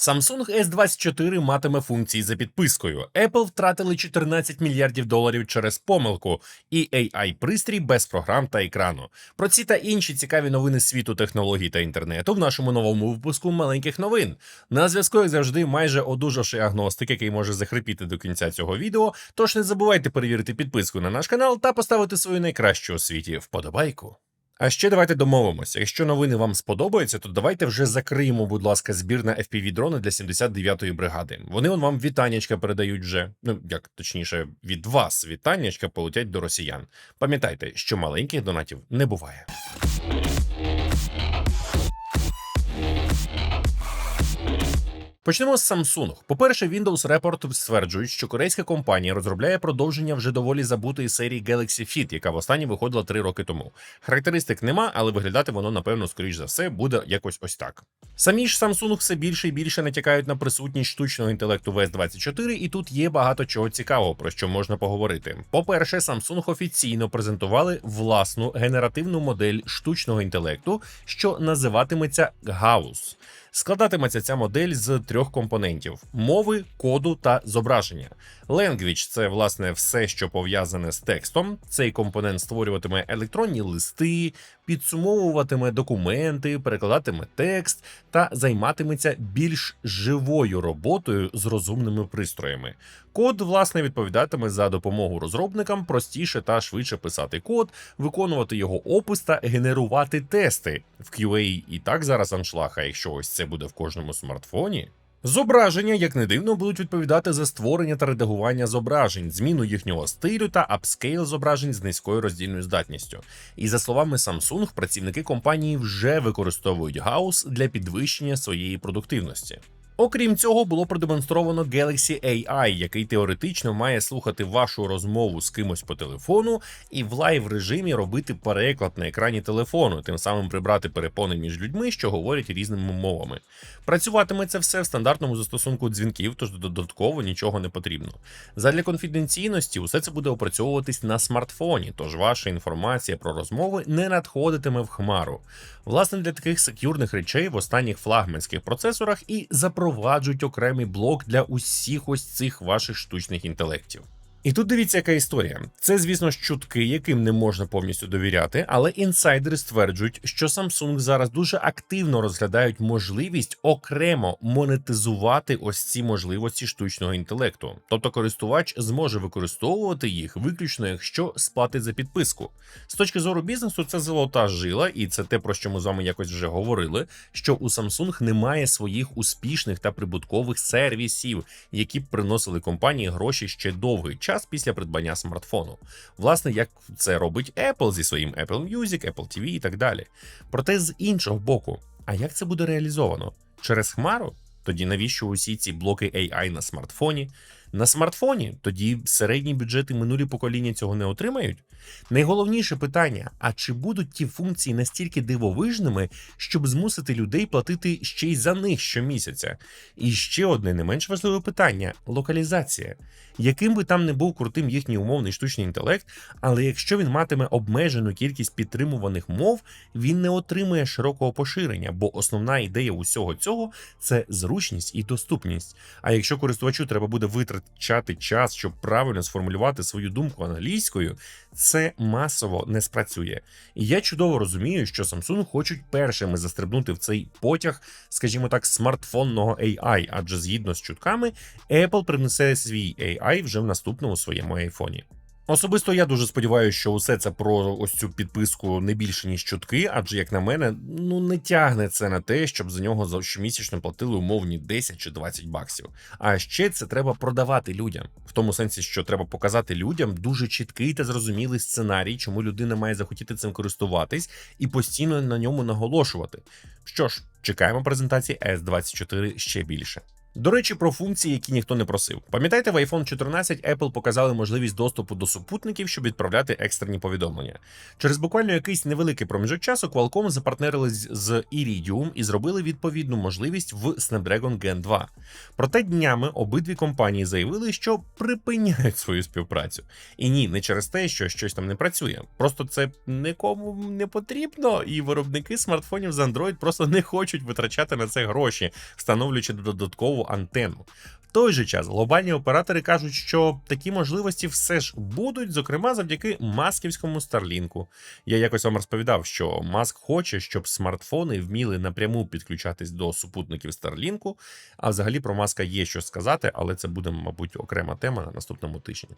Samsung S24 матиме функції за підпискою. Apple втратили 14 мільярдів доларів через помилку, і AI пристрій без програм та екрану. Про ці та інші цікаві новини світу технологій та інтернету в нашому новому випуску маленьких новин. На зв'язку, як завжди, майже одужавший агностик, який може захрипіти до кінця цього відео. Тож не забувайте перевірити підписку на наш канал та поставити свою найкращу у світі вподобайку. А ще давайте домовимося. Якщо новини вам сподобаються, то давайте вже закриємо, будь ласка, збір на fpv дрони для 79-ї бригади. Вони он вам вітаннячка передають вже. Ну як точніше, від вас вітаннячка полетять до росіян. Пам'ятайте, що маленьких донатів не буває. Почнемо з Samsung. По-перше, Windows Report стверджують, що корейська компанія розробляє продовження вже доволі забутої серії Galaxy Fit, яка востаннє виходила три роки тому. Характеристик нема, але виглядати воно, напевно, скоріш за все, буде якось ось так. Самі ж Samsung все більше і більше натякають на присутність штучного інтелекту в S24, і тут є багато чого цікавого, про що можна поговорити. По-перше, Samsung офіційно презентували власну генеративну модель штучного інтелекту, що називатиметься Gauss. Складатиметься ця модель з трьох компонентів: мови, коду та зображення. Language – це власне все, що пов'язане з текстом. Цей компонент створюватиме електронні листи, підсумовуватиме документи, перекладатиме текст та займатиметься більш живою роботою з розумними пристроями. Код, власне, відповідатиме за допомогу розробникам простіше та швидше писати код, виконувати його опис та генерувати тести. В QA і так зараз аншлаг, якщо ось це буде в кожному смартфоні. Зображення, як не дивно, будуть відповідати за створення та редагування зображень, зміну їхнього стилю та апскейл зображень з низькою роздільною здатністю. І за словами Samsung, працівники компанії вже використовують Gauss для підвищення своєї продуктивності. Окрім цього, було продемонстровано Galaxy AI, який теоретично має слухати вашу розмову з кимось по телефону і в лайв режимі робити переклад на екрані телефону, тим самим прибрати перепони між людьми, що говорять різними мовами. Працюватиме це все в стандартному застосунку дзвінків, тож додатково нічого не потрібно. Задля конфіденційності усе це буде опрацьовуватись на смартфоні, тож ваша інформація про розмови не надходитиме в хмару. Власне, для таких секюрних речей в останніх флагманських процесорах і запроваджують окремий блок для усіх ось цих ваших штучних інтелектів. І тут дивіться, яка історія. Це, звісно чутки, яким не можна повністю довіряти, але інсайдери стверджують, що Samsung зараз дуже активно розглядають можливість окремо монетизувати ось ці можливості штучного інтелекту. Тобто користувач зможе використовувати їх виключно, якщо сплатить за підписку. З точки зору бізнесу, це золота жила, і це те, про що ми з вами якось вже говорили. Що у Samsung немає своїх успішних та прибуткових сервісів, які б приносили компанії гроші ще довгий час час після придбання смартфону. Власне, як це робить Apple зі своїм Apple Music, Apple TV і так далі. Проте з іншого боку, а як це буде реалізовано? Через Хмару? Тоді навіщо усі ці блоки AI на смартфоні? На смартфоні тоді середні бюджети минулі покоління цього не отримають. Найголовніше питання: а чи будуть ті функції настільки дивовижними, щоб змусити людей платити ще й за них щомісяця? І ще одне не менш важливе питання локалізація. Яким би там не був крутим їхній умовний штучний інтелект, але якщо він матиме обмежену кількість підтримуваних мов, він не отримує широкого поширення, бо основна ідея усього цього це зручність і доступність. А якщо користувачу треба буде витрачати час, щоб правильно сформулювати свою думку англійською, це масово не спрацює. І я чудово розумію, що Samsung хочуть першими застрибнути в цей потяг, скажімо так, смартфонного AI, адже згідно з чутками, Apple принесе свій AI вже в наступному своєму айфоні. Особисто я дуже сподіваюся, що усе це про ось цю підписку не більше ніж чутки, адже, як на мене, ну не тягне це на те, щоб за нього за щомісячно платили умовні 10 чи 20 баксів. А ще це треба продавати людям, в тому сенсі, що треба показати людям дуже чіткий та зрозумілий сценарій, чому людина має захотіти цим користуватись і постійно на ньому наголошувати. Що ж, чекаємо презентації S24 ще більше. До речі, про функції, які ніхто не просив. Пам'ятаєте, в iPhone 14 Apple показали можливість доступу до супутників, щоб відправляти екстрені повідомлення. Через буквально якийсь невеликий проміжок часу Qualcomm запартнерились з Iridium і зробили відповідну можливість в Snapdragon Gen 2. Проте днями обидві компанії заявили, що припиняють свою співпрацю. І ні, не через те, що щось там не працює. Просто це нікому не потрібно, і виробники смартфонів з Android просто не хочуть витрачати на це гроші, встановлюючи додаткову антенну. В той же час глобальні оператори кажуть, що такі можливості все ж будуть, зокрема завдяки масківському старлінку. Я якось вам розповідав, що Маск хоче, щоб смартфони вміли напряму підключатись до супутників Старлінку. А взагалі про маска є що сказати, але це буде, мабуть, окрема тема на наступному тижні.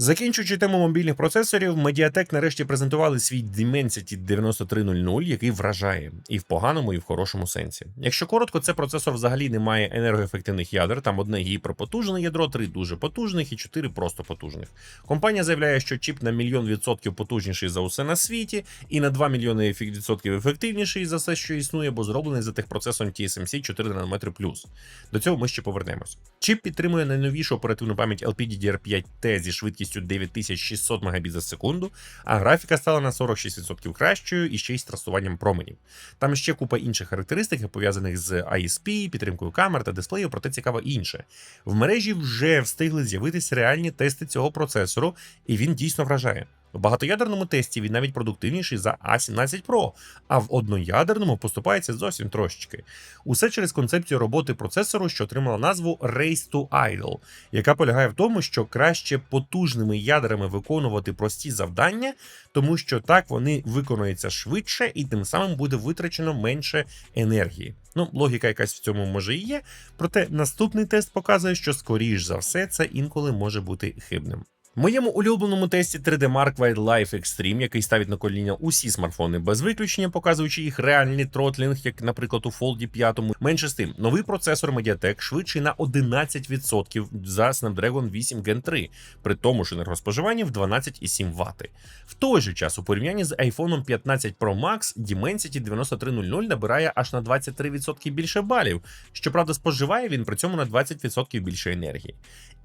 Закінчуючи тему мобільних процесорів, Mediatek нарешті презентували свій Dimensity 9300, який вражає і в поганому, і в хорошому сенсі. Якщо коротко, це процесор взагалі не має енергоефективних ядер, там одне гіперпотужне ядро, три дуже потужних і чотири просто потужних. Компанія заявляє, що чіп на мільйон відсотків потужніший за усе на світі, і на 2 мільйони відсотків ефективніший за все, що існує, бо зроблений за техпроцесом TSMC 4 нанометри плюс. До цього ми ще повернемось. Чіп підтримує найновішу оперативну пам'ять LPDDR5T зі швидкістю 9600 Мбіт за секунду, а графіка стала на 46% кращою і ще й з трасуванням променів. Там ще купа інших характеристик, пов'язаних з ISP, підтримкою камер та дисплею, проте цікаво інше. В мережі вже встигли з'явитися реальні тести цього процесору, і він дійсно вражає. В багатоядерному тесті він навіть продуктивніший за A17 Pro, а в одноядерному поступається зовсім трошечки. Усе через концепцію роботи процесору, що отримала назву Race to Idle, яка полягає в тому, що краще потужними ядрами виконувати прості завдання, тому що так вони виконуються швидше і тим самим буде витрачено менше енергії. Ну, логіка якась в цьому може і є, проте наступний тест показує, що скоріш за все це інколи може бути хибним. Моєму улюбленому тесті 3D Mark White Life Extreme, який ставить на коліна усі смартфони без виключення, показуючи їх реальний тротлінг, як, наприклад, у Fold 5. Менше з тим, новий процесор Mediatek швидший на 11% за Snapdragon 8 Gen 3, при тому ж енергоспоживанні в 12,7 Вт. В той же час, у порівнянні з iPhone 15 Pro Max, Dimensity 9300 набирає аж на 23% більше балів. Щоправда, споживає він при цьому на 20% більше енергії.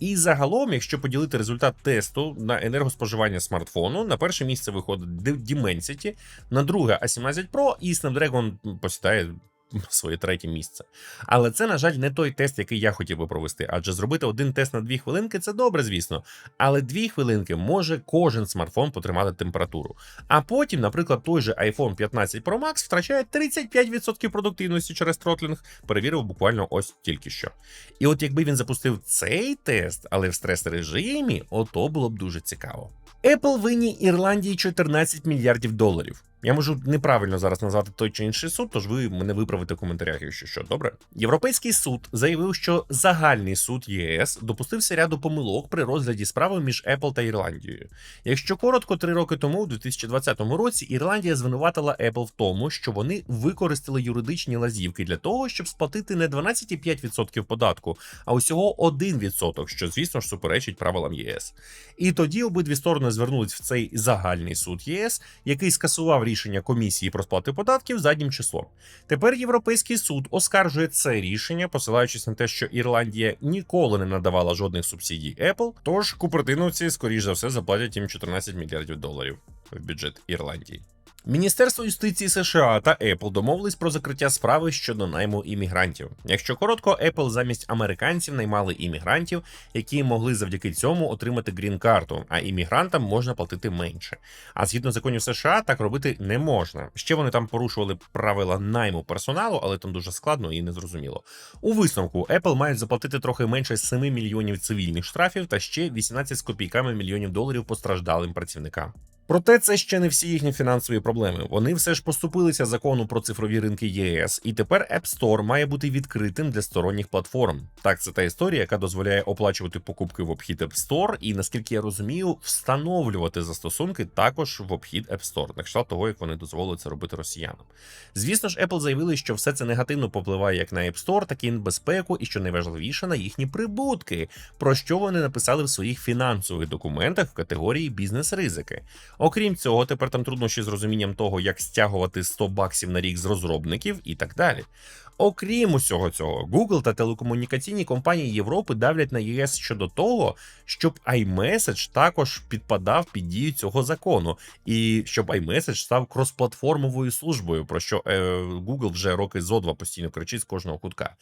І загалом, якщо поділити результат тесту на енергоспоживання смартфону, на перше місце виходить Dimensity, на друге A17 Pro і Snapdragon посідає своє третє місце. Але це, на жаль, не той тест, який я хотів би провести, адже зробити один тест на дві хвилинки це добре, звісно. Але дві хвилинки може кожен смартфон потримати температуру. А потім, наприклад, той же iPhone 15 Pro Max втрачає 35% продуктивності через тротлінг, перевірив буквально ось тільки що. І от якби він запустив цей тест, але в стрес-режимі, ото було б дуже цікаво. Apple винні Ірландії 14 мільярдів доларів. Я можу неправильно зараз назвати той чи інший суд, тож ви мене виправите в коментарях, якщо що добре. Європейський суд заявив, що загальний суд ЄС допустився ряду помилок при розгляді справи між Apple та Ірландією. Якщо коротко, три роки тому, у 2020 році, Ірландія звинуватила Apple в тому, що вони використали юридичні лазівки для того, щоб сплатити не 12,5% податку, а усього 1%, що звісно ж суперечить правилам ЄС. І тоді обидві сторони звернулись в цей загальний суд ЄС, який скасував рішення комісії про сплати податків заднім числом. Тепер Європейський суд оскаржує це рішення, посилаючись на те, що Ірландія ніколи не надавала жодних субсидій Apple, Тож купертиновці, скоріш за все, заплатять їм 14 мільярдів доларів в бюджет Ірландії. Міністерство юстиції США та Apple домовились про закриття справи щодо найму іммігрантів. Якщо коротко, Apple замість американців наймали іммігрантів, які могли завдяки цьому отримати грін-карту, а іммігрантам можна платити менше. А згідно законів США, так робити не можна. Ще вони там порушували правила найму персоналу, але там дуже складно і незрозуміло. У висновку Apple мають заплатити трохи менше 7 мільйонів цивільних штрафів та ще 18 з копійками мільйонів доларів постраждалим працівникам. Проте це ще не всі їхні фінансові проблеми. Вони все ж поступилися закону про цифрові ринки ЄС, і тепер App Store має бути відкритим для сторонніх платформ. Так, це та історія, яка дозволяє оплачувати покупки в обхід App Store, і наскільки я розумію, встановлювати застосунки також в обхід App Store, на кшталт того, як вони дозволили це робити росіянам. Звісно ж, Apple заявили, що все це негативно попливає як на App Store, так і на безпеку, і що найважливіше на їхні прибутки, про що вони написали в своїх фінансових документах в категорії бізнес-ризики. Окрім цього, тепер там труднощі з розумінням того, як стягувати 100 баксів на рік з розробників і так далі. Окрім усього цього, Google та телекомунікаційні компанії Європи давлять на ЄС щодо того, щоб iMessage також підпадав під дію цього закону, і щоб iMessage став кросплатформовою службою, про що е, Google вже роки зо два постійно кричить з кожного кутка.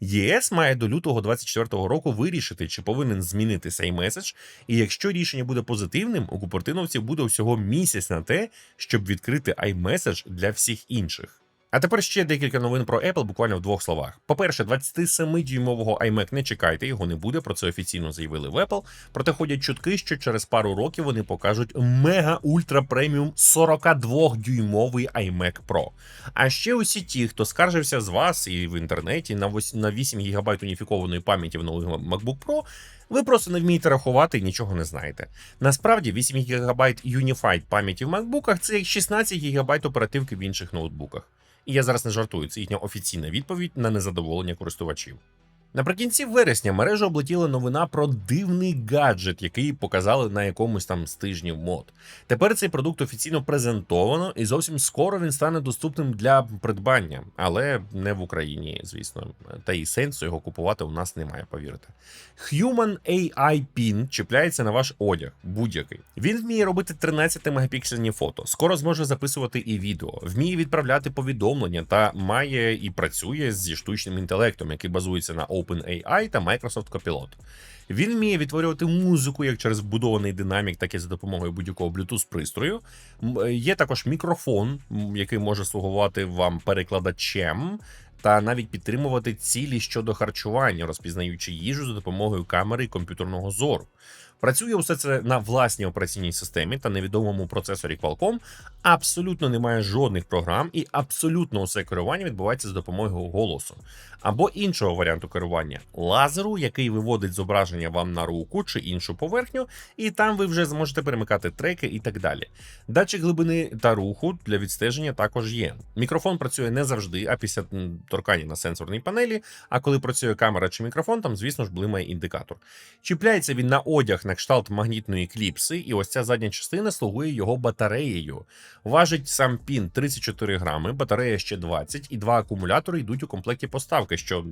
ЄС має до лютого 2024 року вирішити, чи повинен змінитися iMessage, і якщо рішення буде позитивним, у купертиновців буде всього місяць на те, щоб відкрити iMessage для всіх інших. А тепер ще декілька новин про Apple, буквально в двох словах. По-перше, 27-дюймового iMac не чекайте, його не буде. Про це офіційно заявили в Apple. Проте ходять чутки, що через пару років вони покажуть мега ультра преміум 42-дюймовий iMac Pro. А ще усі ті, хто скаржився з вас і в інтернеті на вось- на 8 ГБ уніфікованої пам'яті в новий MacBook Pro. Ви просто не вмієте рахувати і нічого не знаєте. Насправді 8 ГБ Unified пам'яті в MacBookах це як 16 ГБ оперативки в інших ноутбуках. І я зараз не жартую, це їхня офіційна відповідь на незадоволення користувачів. Наприкінці вересня мережу облетіла новина про дивний гаджет, який показали на якомусь там з тижнів мод. Тепер цей продукт офіційно презентовано, і зовсім скоро він стане доступним для придбання, але не в Україні, звісно. Та і сенсу його купувати у нас немає, повірте. Human AI Pin чіпляється на ваш одяг, будь-який. Він вміє робити 13 мегапіксельні фото, скоро зможе записувати і відео, вміє відправляти повідомлення та має і працює зі штучним інтелектом, який базується на OpenAI та Microsoft Copilot. Він вміє відтворювати музику як через вбудований динамік, так і за допомогою будь-якого Bluetooth пристрою. Є також мікрофон, який може слугувати вам перекладачем. Та навіть підтримувати цілі щодо харчування, розпізнаючи їжу за допомогою камери і комп'ютерного зору. Працює усе це на власній операційній системі та невідомому процесорі Qualcomm. Абсолютно немає жодних програм, і абсолютно усе керування відбувається за допомогою голосу або іншого варіанту керування лазеру, який виводить зображення вам на руку чи іншу поверхню, і там ви вже зможете перемикати треки і так далі. Датчик глибини та руху для відстеження також є. Мікрофон працює не завжди, а після торкання на сенсорній панелі. А коли працює камера чи мікрофон, там, звісно ж, блимає індикатор. Чіпляється він на одяг на кшталт магнітної кліпси, і ось ця задня частина слугує його батареєю. Важить сам пін 34 грами, батарея ще 20, і два акумулятори йдуть у комплекті поставки, що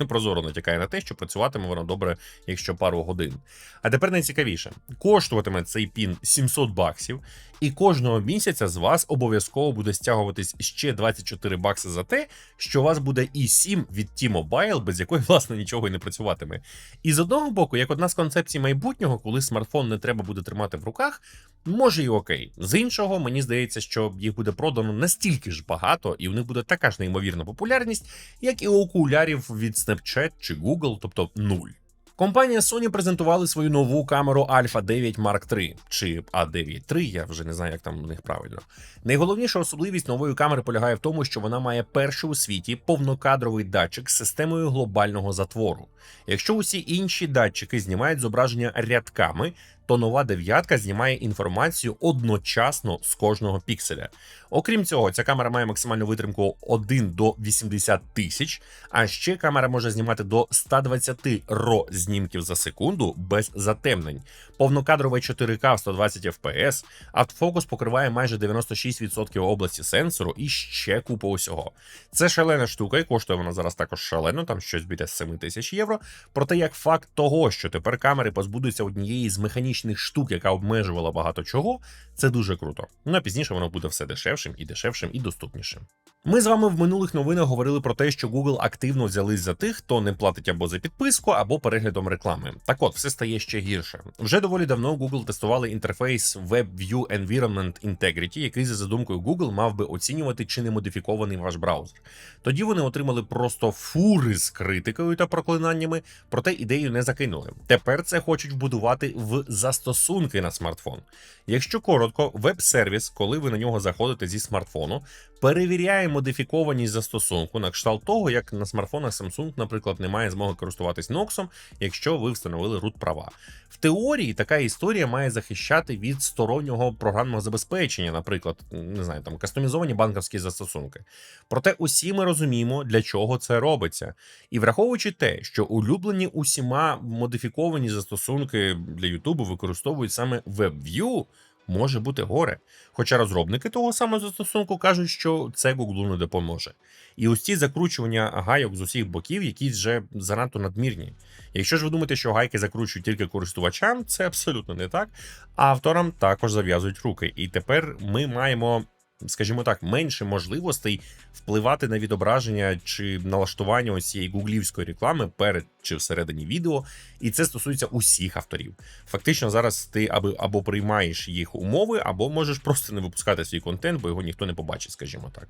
непрозоро натякає на те, що працюватиме воно добре, якщо пару годин. А тепер найцікавіше: коштуватиме цей пін 700 баксів, і кожного місяця з вас обов'язково буде стягуватись ще 24 бакси за те, що у вас буде і 7 від T-Mobile, без якої, власне, нічого і не працюватиме. І з одного боку, як одна з концепцій майбутнього, коли смартфон не треба буде тримати в руках, може і окей. З іншого, мені здається, що їх буде продано настільки ж багато, і в них буде така ж неймовірна популярність, як і окулярів від Snapchat чи Google, тобто нуль. Компанія Sony презентували свою нову камеру Alpha 9 Mark III, чи A9 III, я вже не знаю, як там у них правильно. Найголовніша особливість нової камери полягає в тому, що вона має перший у світі повнокадровий датчик з системою глобального затвору. Якщо усі інші датчики знімають зображення рядками, то нова дев'ятка знімає інформацію одночасно з кожного пікселя. Окрім цього, ця камера має максимальну витримку 1 до 80 тисяч, а ще камера може знімати до 120 ро знімків за секунду без затемнень. Повнокадрове 4К в 120 FPS, автофокус покриває майже 96% області сенсору і ще купа усього. Це шалена штука, і коштує вона зараз також шалено, там щось біля 7 тисяч євро. Проте, як факт того, що тепер камери позбудуться однієї з механічних штук, яка обмежувала багато чого, це дуже круто. Ну а пізніше воно буде все дешевшим і дешевшим і доступнішим. Ми з вами в минулих новинах говорили про те, що Google активно взялись за тих, хто не платить або за підписку, або переглядом реклами. Так от, все стає ще гірше. Вже доволі давно Google тестували інтерфейс WebView Environment Integrity, який за задумкою Google мав би оцінювати, чи не модифікований ваш браузер. Тоді вони отримали просто фури з критикою та проклинаннями, проте ідею не закинули. Тепер це хочуть вбудувати в застосунки на смартфон. Якщо коротко, веб-сервіс, коли ви на нього заходите зі смартфону, перевіряє модифікованість застосунку на кшталт того, як на смартфонах Samsung, наприклад, немає змоги користуватись Nox, якщо ви встановили root права. В теорії така історія має захищати від стороннього програмного забезпечення, наприклад, не знаю, там кастомізовані банківські застосунки. Проте усі ми розуміємо, для чого це робиться. І враховуючи те, що улюблені усіма модифіковані застосунки для Ютубу використовують саме WebView, може бути горе. Хоча розробники того самого застосунку кажуть, що це Гуглу не допоможе. І ось ці закручування гайок з усіх боків, якісь вже занадто надмірні. Якщо ж ви думаєте, що гайки закручують тільки користувачам, це абсолютно не так. Авторам також зав'язують руки. І тепер ми маємо. Скажімо так, менше можливостей впливати на відображення чи налаштування ось цієї гуглівської реклами перед чи всередині відео, і це стосується усіх авторів. Фактично, зараз ти аби або приймаєш їх умови, або можеш просто не випускати свій контент, бо його ніхто не побачить, скажімо так.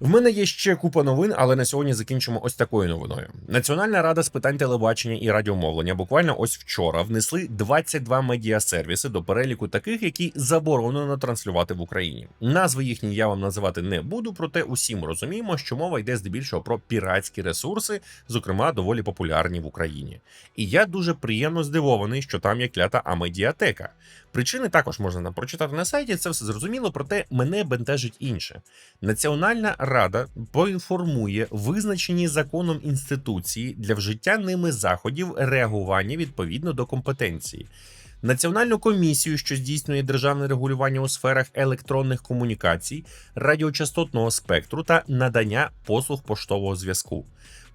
В мене є ще купа новин, але на сьогодні закінчимо ось такою новиною. Національна рада з питань телебачення і радіомовлення буквально ось вчора внесли 22 медіасервіси до переліку таких, які заборонено транслювати в Україні. Назви їхні я вам називати не буду, проте усім розуміємо, що мова йде здебільшого про піратські ресурси, зокрема доволі популярні в Україні. І я дуже приємно здивований, що там є клята Амедіатека. Причини також можна нам прочитати на сайті, це все зрозуміло, проте мене бентежить інше. Національна рада поінформує визначені законом інституції для вжиття ними заходів реагування відповідно до компетенції. Національну комісію, що здійснює державне регулювання у сферах електронних комунікацій, радіочастотного спектру та надання послуг поштового зв'язку,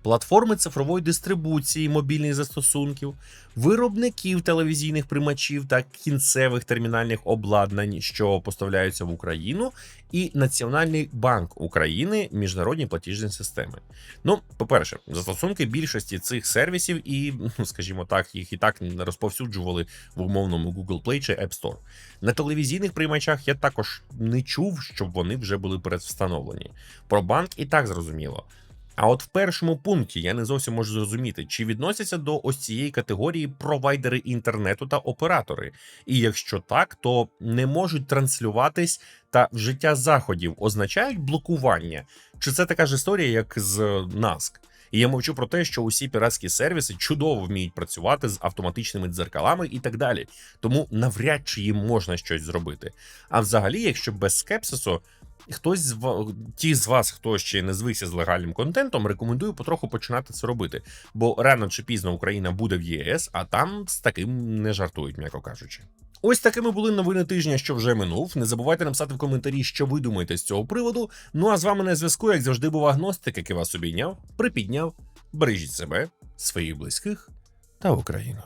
платформи цифрової дистрибуції мобільних застосунків, виробників телевізійних приймачів та кінцевих термінальних обладнань, що поставляються в Україну, і Національний банк України міжнародні платіжні системи. Ну, по-перше, застосунки більшості цих сервісів, і, ну, скажімо так, їх і так не розповсюджували в умовному Google Play чи App Store. На телевізійних приймачах я також не чув, щоб вони вже були передвстановлені. Про банк і так зрозуміло. А от в першому пункті я не зовсім можу зрозуміти, чи відносяться до ось цієї категорії провайдери інтернету та оператори. І якщо так, то не можуть транслюватись та вжиття заходів означають блокування. Чи це така ж історія, як з NASC? І я мовчу про те, що усі піратські сервіси чудово вміють працювати з автоматичними дзеркалами і так далі. Тому навряд чи їм можна щось зробити. А взагалі, якщо без скепсису, хтось з ті з вас, хто ще не звикся з легальним контентом, рекомендую потроху починати це робити. Бо рано чи пізно Україна буде в ЄС, а там з таким не жартують, м'яко кажучи. Ось такими були новини тижня, що вже минув. Не забувайте написати в коментарі, що ви думаєте з цього приводу. Ну а з вами на зв'язку, як завжди, був агностик, який вас обійняв, припідняв. Бережіть себе, своїх близьких та Україну.